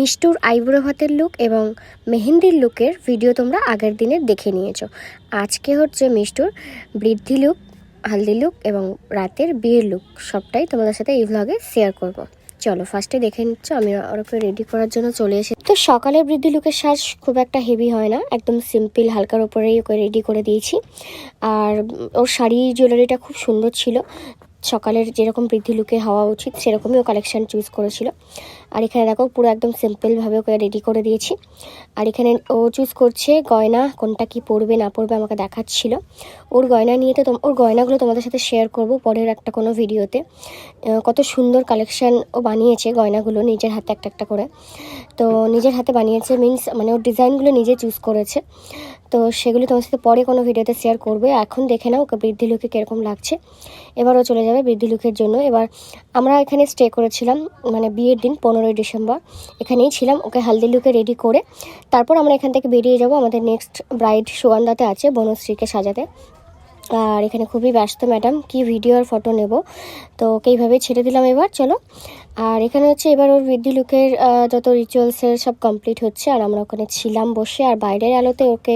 মিষ্টুর eyebrow ভাতের look এবং মেহেন্দির লুকের ভিডিও তোমরা আগের দিনে দেখে নিয়েছো। আজকে হচ্ছে মিষ্টুর বৃদ্ধি লুক, হালদি লুক এবং রাতের বিয়ের লুক সবটাই তোমাদের সাথে এই ভ্লগে শেয়ার করব। চলো ফার্স্টে দেখে নিচ্ছ, আমি ওরকে রেডি করার জন্য চলে এসে তো সকালের বৃদ্ধি লুকের সাজ খুব একটা হেভি হয় না, একদম সিম্পল হালকার ওপরেই ওকে রেডি করে দিয়েছি। আর ওর শাড়ি জুয়েলারিটা খুব সুন্দর ছিল। সকালের যেরকম বৃদ্ধি লুকে হওয়া উচিত, সেরকমই ও কালেকশান চুজ করেছিল। আর এখানে দেখো পুরো একদম সিম্পলভাবে ওকে রেডি করে দিয়েছি। আর এখানে ও চুজ করছে গয়না, কোনটা কি পরবে, না পরবে আমাকে দেখাচ্ছিল। ওর গয়না নিয়ে তো ওর গয়নাগুলো তোমাদের সাথে শেয়ার করব পরের একটা কোনো ভিডিওতে কত সুন্দর কালেকশান ও বানিয়েছে গয়নাগুলো নিজের হাতে একটা একটা করে। তো নিজের হাতে বানিয়েছে মিন্স মানে ওর ডিজাইনগুলো নিজে চুজ করেছে। তো সেগুলো তোমার সাথে পরে কোনো ভিডিওতে শেয়ার করবে। এখন দেখে নাও ওকে বৃদ্ধি লুকে কীরকম লাগছে। এবারও চলে যাবে বৃদ্ধি লুকের জন্য। এবার আমরা এখানে স্টে করেছিলাম মানে বিয়ের দিন পনেরোই ডিসেম্বর। এখানেই ছিলাম, ওকে হালদি লুকে রেডি করে। তারপর আমরা এখান থেকে বেরিয়ে যাব আমাদের নেক্সট ব্রাইড সুগন্ধাতে আছে, বনশ্রীকে সাজাতে। আর এখানে খুবই ব্যস্ত ম্যাডাম কি ভিডিও আর ফটো নেব? তো ওকে এইভাবে ছেড়ে দিলাম এবার, চলো। আর এখানে হচ্ছে এবার ওর বৃদ্ধি লুকের যত রিচুয়ালসের সব কমপ্লিট হচ্ছে, আর আমরা ওখানে ছিলাম বসে, আর বাইরের আলোতে ওকে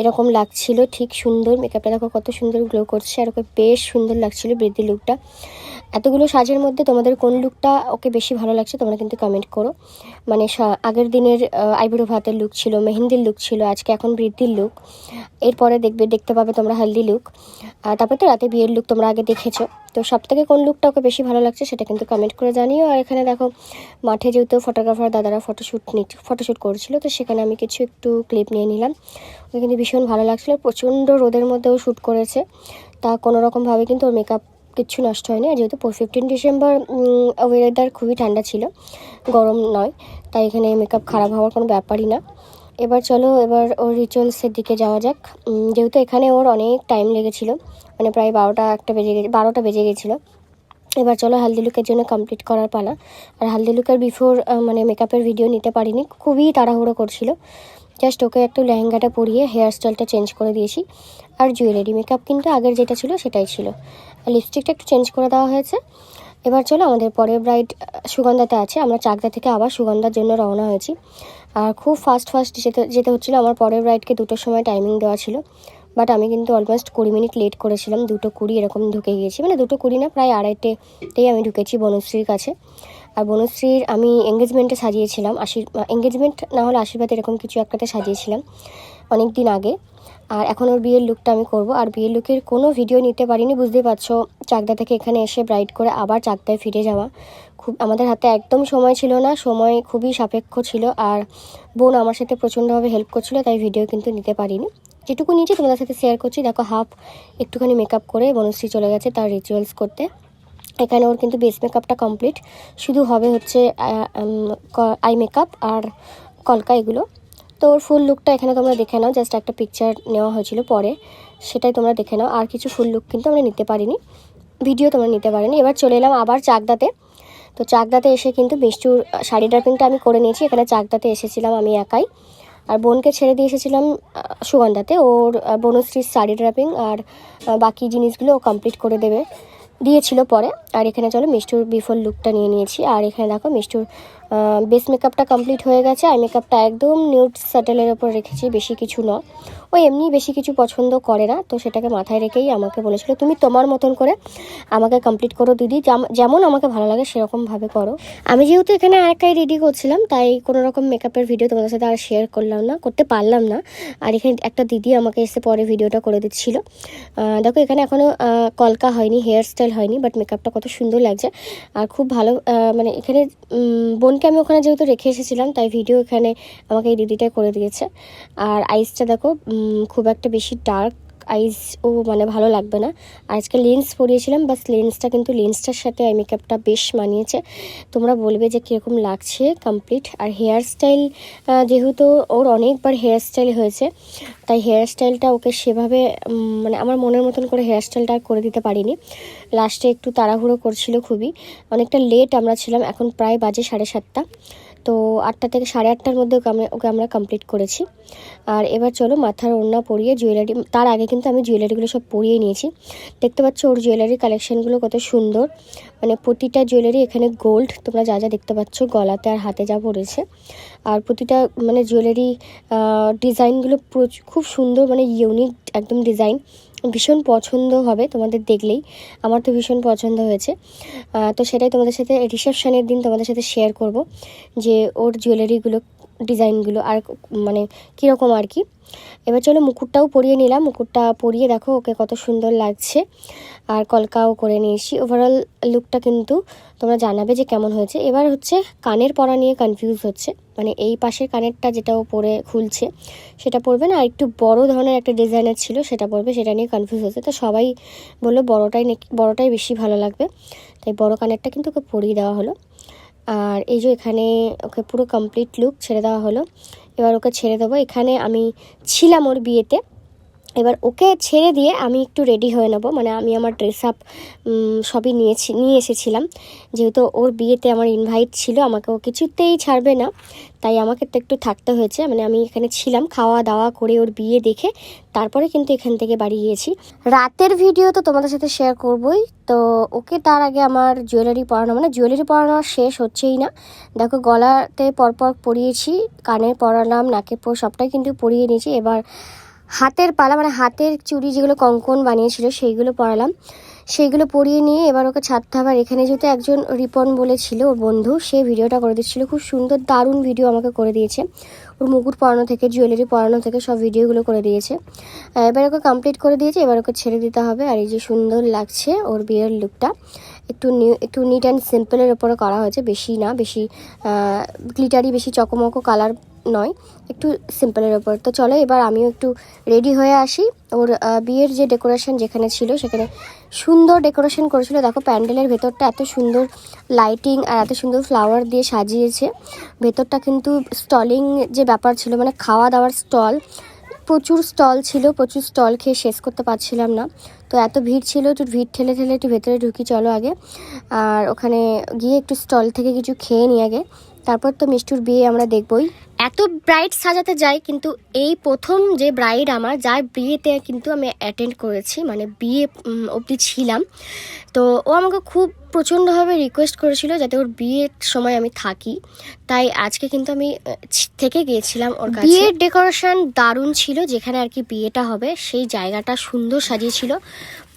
এরকম লাগছিল, ঠিক সুন্দর মেকআপটা দেখো কত সুন্দর গ্লো করছে, আর ওকে বেশ সুন্দর লাগছিল বৃদ্ধি লুকটা এতগুলো সাজের মধ্যে তোমাদের কোন লুকটা ওকে বেশি ভালো লাগছে তোমরা কিন্তু কমেন্ট করো। মানে আগের দিনের আইবুড়ো ভাতের লুক ছিল, মেহেন্দির লুক ছিল, আজকে এখন বৃদ্ধির লুক এরপরে দেখবে, দেখতে পাবে তোমরা হালদি লুক তারপরে তো রাতে বিয়ের লুক তোমরা আগে দেখেছ। তো সব থেকে কোন লুকটা ওকে বেশি ভালো লাগছে সেটা কিন্তু কমেন্ট করে জানিও। আর এখানে দেখো, মাঠে যেহেতু ফটোগ্রাফার দাদারা ফটোশ্যুট নি ফটোশ্যুট করেছিল, তো সেখানে আমি কিছু একটু ক্লিপ নিয়ে নিলাম। ওকে কিন্তু ভীষণ ভালো লাগছিল, প্রচণ্ড রোদের মধ্যেও শ্যুট করেছে। তা কোনো রকমভাবে কিন্তু ওর মেকআপ কিচ্ছু নষ্ট হয়নি। আর যেহেতু ফিফটিন ডিসেম্বর ওয়েদার খুবই ঠান্ডা ছিল, গরম নয়, তাই এখানে মেকআপ খারাপ হওয়ার কোনো ব্যাপারই না। এবার চলো, এবার ওর রিচুয়ালসের দিকে যাওয়া যাক। যেহেতু এখানে ওর অনেক টাইম লেগেছিল মানে প্রায় বারোটা একটা বেজে গেছে বারোটা বেজে গেছিল। এবার চলো হালদি লুকের জন্য কমপ্লিট করার পালা। আর হালদি লুকের বিফোর মানে মেকআপের ভিডিও নিতে পারিনি, খুবই তাড়াহুড়ো করছিল। জাস্ট ওকে একটু লেহেঙ্গাটা পরিয়ে হেয়ার স্টাইলটা চেঞ্জ করে দিয়েছি। আর জুয়েলারি মেকআপ কিন্তু আগের যেটা ছিল, সেটাই ছিল। আর লিপস্টিকটা একটু চেঞ্জ করে দেওয়া হয়েছে। এবার চলো, আমাদের পরের ব্রাইড সুগন্ধাতে আছে। আমরা চাকদা থেকে আবার সুগন্ধার জন্য রওনা হয়েছি। আর খুব ফাস্ট ফাস্ট যেতে যেতে হচ্ছিল। আমার পরের ব্রাইডকে দুটোর সময় টাইমিং দেওয়া ছিল। বাট আমি কিন্তু অলমোস্ট কুড়ি মিনিট লেট করেছিলাম। দুটো কুড়ি এরকম ঢুকে গিয়েছি। মানে দুটো কুড়ি না, প্রায় আড়াইটেতেই আমি ঢুকেছি বনশ্রীর কাছে। আর বনশ্রীর আমি এঙ্গেজমেন্টে সাজিয়েছিলাম। আশীর এঙ্গেজমেন্ট না হলে আশীর্বাদ এরকম কিছু একটাতে সাজিয়েছিলাম অনেক দিন আগে। আর এখন ওর বিয়ের লুকটা আমি করব। আর বিয়ের লুকের কোনো ভিডিও নিতে পারিনি, বুঝতেই পারছ। চাকদা থেকে এখানে এসে ব্রাইড করে আবার চাকদায় ফিরে যাওয়া। খুব আমাদের হাতে একদম সময় ছিল না, সময় খুবই সাপেক্ষ ছিল আর বোন আমার সাথে প্রচণ্ডভাবে হেল্প করছিল, তাই ভিডিও কিন্তু নিতে পারিনি। যেটুকু নিয়েছি তোমাদের সাথে শেয়ার করছি। দেখো হাফ একটুখানি মেকআপ করে বনশ্রী চলে গেছে তার রিচুয়ালস করতে। এখানে ওর কিন্তু বেস মেকআপটা কমপ্লিট শুধু হবে হচ্ছে আই মেকআপ আর কলকা এগুলো। তো ওর ফুল লুকটা এখানে তোমরা দেখে নাও জাস্ট একটা পিকচার নেওয়া হয়েছিল পরে। সেটাই তোমরা দেখে নাও। আর কিছু ফুল লুক কিন্তু আমরা নিতে পারিনি। ভিডিও তোমরা নিতে পারিনি। এবার চলে এলাম আবার চাকদাতে। তো চাকদাতে এসে কিন্তু মিষ্টুর শাড়ি ড্রাপিংটা আমি করে নিয়েছি। এখানে চাকদাতে এসেছিলাম আমি একাই। আর বোনকে ছেড়ে দিয়ে এসেছিলাম সুগন্ধাতে। ওর বনশ্রীর শাড়ি ড্রাপিং আর বাকি জিনিসগুলো ও কমপ্লিট করে দেবে। দিয়েছিল পরে। আর এখানে চলো মিষ্টুর বিফোর লুকটা নিয়ে নিয়েছি। আর এখানে দেখো মিষ্টুর বেস মেকআপটা কমপ্লিট হয়ে গেছে আর মেকআপটা একদম নিউড স্যাটেলের ওপর রেখেছি বেশি কিছু না ও এমনি বেশি কিছু পছন্দ করে না তো সেটাকে মাথায় রেখেই আমাকে বলেছিল তুমি তোমার মতন করে আমাকে কমপ্লিট করো দিদি যেমন আমাকে ভালো লাগে সেরকমভাবে করো। আমি যেহেতু এখানে একাই রেডি করছিলাম তাই কোনো রকম মেকআপের ভিডিও তোমাদের সাথে আর শেয়ার করলাম না করতে পারলাম না। আর এখানে একটা দিদি আমাকে এসে পরে ভিডিওটা করে দিচ্ছিল। দেখো এখানে এখনও কলকা হয়নি হেয়ার স্টাইল হয়নি বাট মেকআপটা কত সুন্দর লাগছে। আর খুব ভালো মানে এখানে উম, বোনকে আমি ওখানে যেহেতু রেখে এসেছিলাম, তাই ভিডিও এখানে আমাকে এই দিদিটাই করে দিয়েছে। আর আইসটা দেখো খুব একটা বেশি ডার্ক আইস ও মানে ভালো লাগবে না। আজকে লেন্স পরিয়েছিলাম বাস লেন্সটা কিন্তু লেন্সটার সাথে আই মেকআপটা বেশ মানিয়েছে। তোমরা বলবে যে কীরকম লাগছে কমপ্লিট আর হেয়ার স্টাইল যেহেতু ওর অনেকবার হেয়ার স্টাইল হয়েছে, তাই হেয়ার স্টাইলটা ওকে সেভাবে মানে আমার মনের মতন করে হেয়ার স্টাইলটা আর করে দিতে পারিনি। লাস্টে একটু তাড়াহুড়ো করছিল খুবই। অনেকটা লেট আমরা ছিলাম, এখন প্রায় বাজে সাড়ে সাতটা। তো আটটা থেকে সাড়ে আটটার মধ্যে ওকে আমরা ওকে আমরা কমপ্লিট করেছি। আর এবার চলো মাথার ওড়না পরিয়ে জুয়েলারি তার আগে কিন্তু আমি জুয়েলারিগুলো সব পরিয়ে নিয়েছি। দেখতে পাচ্ছ ওর জুয়েলারি কালেকশনগুলো কত সুন্দর। মানে প্রতিটা জুয়েলারি এখানে গোল্ড তোমরা যা যা দেখতে পাচ্ছ গলাতে আর হাতে যা পড়েছে। আর প্রতিটা মানে জুয়েলারি ডিজাইনগুলো খুব সুন্দর মানে ইউনিক একদম ডিজাইন ভীষণ পছন্দ হবে তোমাদের দেখলেই। আমার তো ভীষণ পছন্দ হয়েছে। তো সেটাই তোমাদের সাথে রিসেপশানের দিন তোমাদের সাথে শেয়ার করব যে ওর জুয়েলারিগুলো ডিজাইনগুলো আর মানে কীরকম আর কি। এবার চলো মুকুটটাও পরিয়ে নিলাম। মুকুটটা পরিয়ে দেখো ওকে কত সুন্দর লাগছে। আর কলকাও করে নিয়েছি। ওভারঅল লুকটা কিন্তু তোমরা জানাবে যে কেমন হয়েছে। এবার হচ্ছে কানের পরা নিয়ে কনফিউজ হচ্ছে। মানে এই পাশের কানেরটা যেটা ও পরে খুলছে, সেটা পরবে না। আর একটু বড় ধরনের একটা ডিজাইনের ছিল, সেটা পরবে, সেটা নিয়ে কনফিউজ হচ্ছে। তো সবাই বলল বড়টাই নাকি, বড়টাই বেশি ভালো লাগবে। তাই বড় কানেরটা কিন্তু ওকে পরিয়ে দেওয়া হলো। আর এই যে এখানে ওকে পুরো কমপ্লিট লুক ছেড়ে দেওয়া হলো। এবার ওকে ছেড়ে দেবো। এখানে আমি ছিলাম ওর বিয়েতে। এবার ওকে ছেড়ে দিয়ে আমি একটু রেডি হয়ে নেব। মানে আমি আমার ড্রেস আপ সবই নিয়েছি, নিয়ে এসেছিলাম। যেহেতু ওর বিয়েতে আমার ইনভাইট ছিল, আমাকে ও কিছুতেই ছাড়বে না। তাই আমাকে তো একটু থাকতে হয়েছে। মানে আমি এখানে ছিলাম, খাওয়া দাওয়া করে ওর বিয়ে দেখে তারপরে কিন্তু এখান থেকে বাড়ি গিয়েছি। রাতের ভিডিও তো তোমাদের সাথে শেয়ার করবই। তো ওকে তার আগে আমার জুয়েলারি পরানো মানে জুয়েলারি পরানো শেষ হচ্ছেই না। দেখো গলাতে পরপর পরিয়েছি কানে পরালাম নাকে পর সবটাই কিন্তু পরিয়ে নিয়েছি। এবার হাতের পালা মানে হাতের চুড়ি যেগুলো কঙ্কন বানিয়েছিল, সেইগুলো পরালাম। সেইগুলো পরিয়ে নিয়ে এবার ওকে ছাড়তে হবে আর এখানে যেহেতু একজন রিপন বলেছিল, ওর বন্ধু, সে ভিডিওটা করে দিচ্ছিল। খুব সুন্দর, দারুণ ভিডিও আমাকে করে দিয়েছে। ওর মুকুট পরানো থেকে, জুয়েলারি পরানো থেকে সব ভিডিওগুলো করে দিয়েছে। এবার ওকে কমপ্লিট করে দিয়েছে, এবার ওকে ছেড়ে দিতে হবে। আর এই যে সুন্দর লাগছে ওর বিয়ের লুকটা একটু নিউ একটু নিট অ্যান্ড সিম্পলের ওপরে করা হয়েছে। বেশি না, বেশি গ্লিটারি বেশি চকমকো কালার নয়। একটু সিম্পলের ওপর তো চলো, এবার আমিও একটু রেডি হয়ে আসি। ওর বিয়ের যে ডেকোরেশন যেখানে ছিল, সেখানে সুন্দর ডেকোরেশন করেছিল। দেখো প্যান্ডেলের ভেতরটা এত সুন্দর লাইটিং আর এত সুন্দর ফ্লাওয়ার দিয়ে সাজিয়েছে। ভেতরটা কিন্তু স্টলিং যে ব্যাপার ছিল মানে খাওয়া দাওয়ার স্টল প্রচুর স্টল ছিল, প্রচুর স্টল খেয়ে শেষ করতে পারছিলাম না। তো এত ভিড় ছিল, একটু ভিড় ঠেলে ঠেলে একটু ভেতরে ঢুকি, চলো আগে। আর ওখানে গিয়ে একটু স্টল থেকে কিছু খেয়ে নিই আগে। তারপর তো মিষ্টুর বিয়ে আমরা দেখবই। এত ব্রাইড সাজাতে যাই কিন্তু এই প্রথম যে ব্রাইড আমার যার বিয়েতে কিন্তু আমি অ্যাটেন্ড করেছি মানে বিয়ে অবধি ছিলাম। তো ও আমাকে খুব প্রচণ্ডভাবে রিকোয়েস্ট করেছিল যাতে ওর বিয়ের সময় আমি থাকি। তাই আজকে কিন্তু আমি থেকে গিয়েছিলাম ওর কাছে। বিয়ের ডেকোরেশন দারুণ ছিল যেখানে আর কি বিয়েটা হবে সেই জায়গাটা সুন্দর সাজিয়েছিল।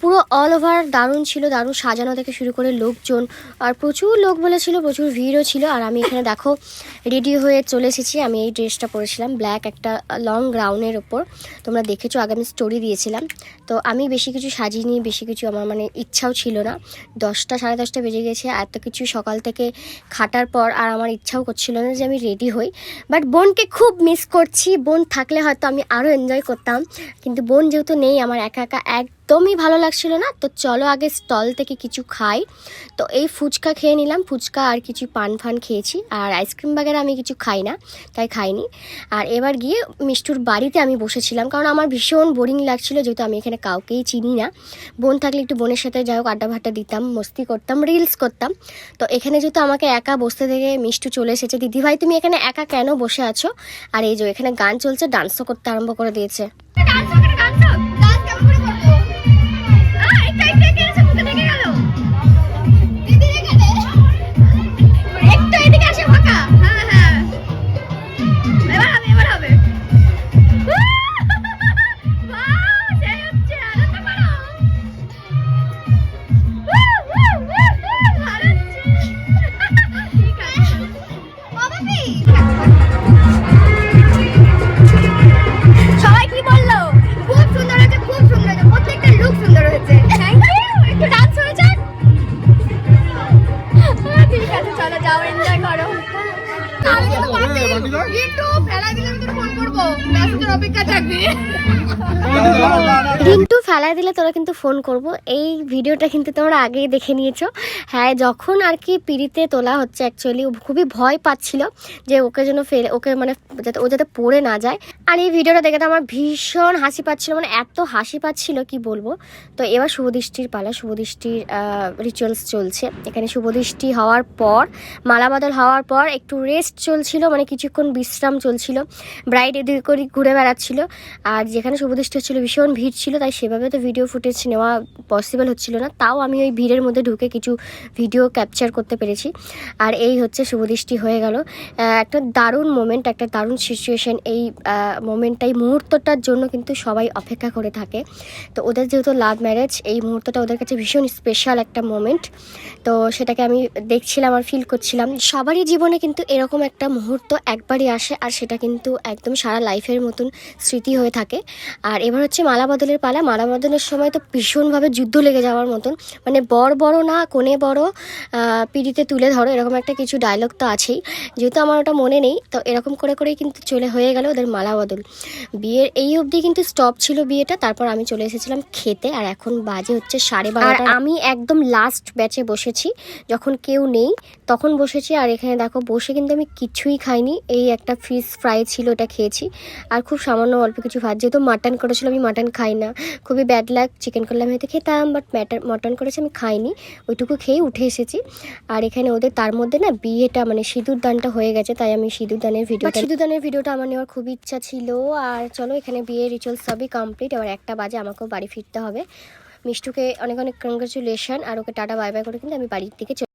পুরো অল ওভার দারুণ ছিল, দারুণ সাজানো থেকে শুরু করে লোকজন, আর প্রচুর লোক বলেছিল, প্রচুর ভিড়ও ছিল। আর আমি এখানে দেখো রেডি হয়ে চলে এসেছি। আমি এই ড্রেসটা পরেছিলাম ব্ল্যাক একটা লং গ্রাউনের ওপর। তোমরা দেখেছ, আগে আমি স্টোরি দিয়েছিলাম। তো আমি বেশি কিছু সাজিনি, বেশি কিছু আমার মানে ইচ্ছাও ছিল না। দশটা, সাড়ে দশটা বেজে গেছে এত কিছু সকাল থেকে খাটার পর আর আমার ইচ্ছাও করছিল না যে আমি রেডি হই। বাট বোনকে খুব মিস করছি। বোন থাকলে হয়তো আমি আরও এনজয় করতাম। কিন্তু বোন যেহেতু নেই, আমার একা একা একদমই ভালো লাগছিল না। তো চলো আগে স্টল থেকে কিছু খাই। তো এই ফুচকা খেয়ে নিলাম। ফুচকা আর কিছু পান ফান খেয়েছি। আর আইসক্রিম বাগেরা আমি কিছু খাই না, তাই খাইনি। আর এবার গিয়ে মিষ্টুর বাড়িতে আমি বসেছিলাম। কারণ আমার ভীষণ বোরিং লাগছিল, যেহেতু আমি এখানে কাউকেই চিনি না। বোন থাকলে একটু বোনের সাথে যাই হোক, আড্ডা ভাড্ডা দিতাম, মস্তি করতাম, রিলস করতাম। তো এখানে যেহেতু আমাকে একা বসতে থেকে মিষ্টু চলে এসেছে। দিদিভাই, তুমি এখানে একা কেন বসে আছো? আর এই যে এখানে গান চলছে, ডান্সও করতে আরম্ভ করে দিয়েছে। দিলে তোরা কিন্তু ফোন করব। এই ভিডিওটা কিন্তু তোমরা আগেই দেখে নিয়েছো। হ্যাঁ যখন আর কি পিড়িতে তোলা হচ্ছে অ্যাকচুয়ালি খুবই ভয় পাচ্ছিল যে ওকে যেন ফেলে ওকে মানে যাতে ও যাতে পড়ে না যায়। আর এই ভিডিওটা দেখে তো আমার ভীষণ হাসি পাচ্ছিল মানে এত হাসি পাচ্ছিল, কি বলব? তো এবার শুভদৃষ্টির পালা, শুভদৃষ্টির রিচুয়ালস চলছে। এখানে শুভদৃষ্টি হওয়ার পর, মালাবদল হওয়ার পর একটু রেস্ট চলছিল মানে কিছুক্ষণ বিশ্রাম চলছিল। ব্রাইড এদিক ওদিক ঘুরে বেড়াচ্ছিল। আর যেখানে শুভদৃষ্টি হচ্ছিল, ভীষণ ভিড় ছিল, তাই সেভাবে তো ভিডিও ফুটেজ নেওয়া পসিবল হচ্ছিল না, তাও আমি ওই ভিড়ের মধ্যে ঢুকে কিছু ভিডিও ক্যাপচার করতে পেরেছি। আর এই হচ্ছে শুভদৃষ্টি হয়ে গেল। একটা দারুণ মোমেন্ট একটা দারুণ সিচুয়েশন এই মোমেন্টটাই মুহূর্তটার জন্য কিন্তু সবাই অপেক্ষা করে থাকে। তো ওদের যেহেতু লাভ ম্যারেজ এই মুহূর্তটা ওদের কাছে ভীষণ স্পেশাল একটা মোমেন্ট তো সেটাকে আমি দেখছিলাম আর ফিল করছিলাম। সবারই জীবনে কিন্তু এরকম একটা মুহূর্ত একবারই আসে আর সেটা কিন্তু একদম সারা লাইফের মতন স্মৃতি হয়ে থাকে। আর এবার হচ্ছে মালা বদলের পালা। মালা বদলের সময় তো ভীষণভাবে যুদ্ধ লেগে যাওয়ার মতন। মানে বড় বড় না, কোণে বড় পিড়িতে তুলে ধরো, এরকম একটা কিছু ডায়লগ তো আছেই। যেহেতু আমার ওটা মনে নেই, তো এরকম করে করেই কিন্তু চলে হয়ে গেল ওদের মালা বদল। বিয়ের এই অবধি কিন্তু স্টপ ছিল বিয়েটা, তারপর আমি চলে এসেছিলাম খেতে, আর এখন বাজে হচ্ছে সাড়ে বারোটা। আমি একদম লাস্ট ব্যাচে বসেছি, যখন কেউ নেই, তখন বসেছি, আর এখানে দেখো, বসে কিন্তু আমি কিছুই খাইনি। এই একটা ফিশ ফ্রাই ছিল, ওটা খেয়েছি। আর খুব সামান্য অল্প কিছু ভাত, যেহেতু মাটন করেছিল, আমি মাটন খাই না। খুবই ব্যাড লাগ চিকেন করলে আমি হয়তো খেতাম বাট ম্যাটার মটন করেছে আমি খাইনি ওইটুকু খেয়ে উঠে এসেছি। আর এখানে ওদের তার মধ্যে না বিয়েটা মানে সিঁদুর দানটা হয়ে গেছে তাই আমি সিঁদুর দানের ভিডিও সিঁদুর দানের ভিডিওটা আমার নেওয়ার খুব ইচ্ছা ছিল। আর চলো এখানে বিয়ে রিচুয়াল সবই কমপ্লিট এবার একটা বাজে আমাকেও বাড়ি ফিরতে হবে। মিষ্টুকে অনেক অনেক কংগ্রেচুলেশন আর ওকে টাটা বাই বাই করে কিন্তু আমি বাড়ির দিকে চলে